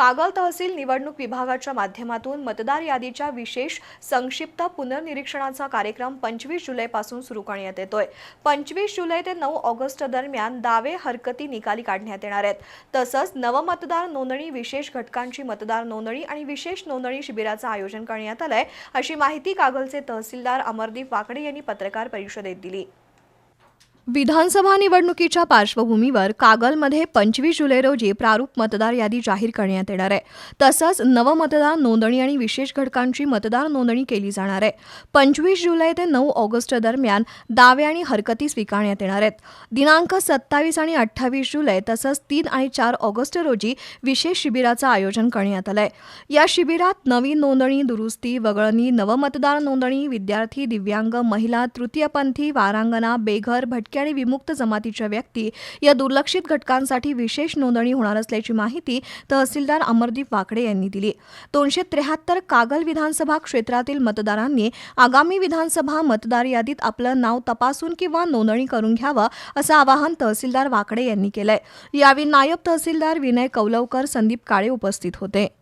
कागल तहसील निवडणूक विभागाच्या माध्यमातून मतदार यादीच्या विशेष संक्षिप्त पुनर्निरीक्षणाचा कार्यक्रम पंचवीस जुलैपासून सुरू करण्यात येतोय. पंचवीस जुलै ते नऊ ऑगस्ट दरम्यान दावे हरकती निकाली काढण्यात येणार आहेत. तसंच नवमतदार नोंदणी विशेष घटकांची मतदार नोंदणी आणि विशेष नोंदणी शिबिराचं आयोजन करण्यात आलंय अशी माहिती कागलचे तहसीलदार अमरदीप वाकडे यांनी पत्रकार परिषदेत दिली. विधानसभा निवडणुकीच्या पार्श्वभूमीवर कागलमध्ये पंचवीस जुलै रोजी प्रारूप मतदार यादी जाहीर करण्यात येणार आहे. तसंच नवमतदार नोंदणी आणि विशेष घटकांची मतदार नोंदणी केली जाणार आहे. पंचवीस जुलै ते नऊ ऑगस्ट दरम्यान दावे आणि हरकती स्वीकारण्यात येणार आहेत. दिनांक सत्तावीस आणि अठ्ठावीस जुलै तसंच तीन आणि चार ऑगस्ट रोजी विशेष शिबिराचं आयोजन करण्यात आलं आहे या शिबिरात नवीन नोंदणी दुरुस्ती वगळणी नवमतदार नोंदणी विद्यार्थी दिव्यांग महिला तृतीयपंथी वारांगणा बेघर आणि विमुक्त जमातीच्या व्यक्ती. या दुर्लक्षित घटकांसाठी विशेष नोंदणी होणार असल्याची माहिती तहसीलदार अमरदीप वाकडे यांनी दिली. दोनशे त्र्याहत्तर कागल विधानसभा क्षेत्रातील मतदारांनी आगामी विधानसभा मतदार यादीत आपलं नाव तपासून किंवा नोंदणी करून घ्यावं असं आवाहन तहसीलदार वाकडे यांनी केलंय. यावेळी नायब तहसीलदार विनय कौलवकर संदीप काळे उपस्थित होते.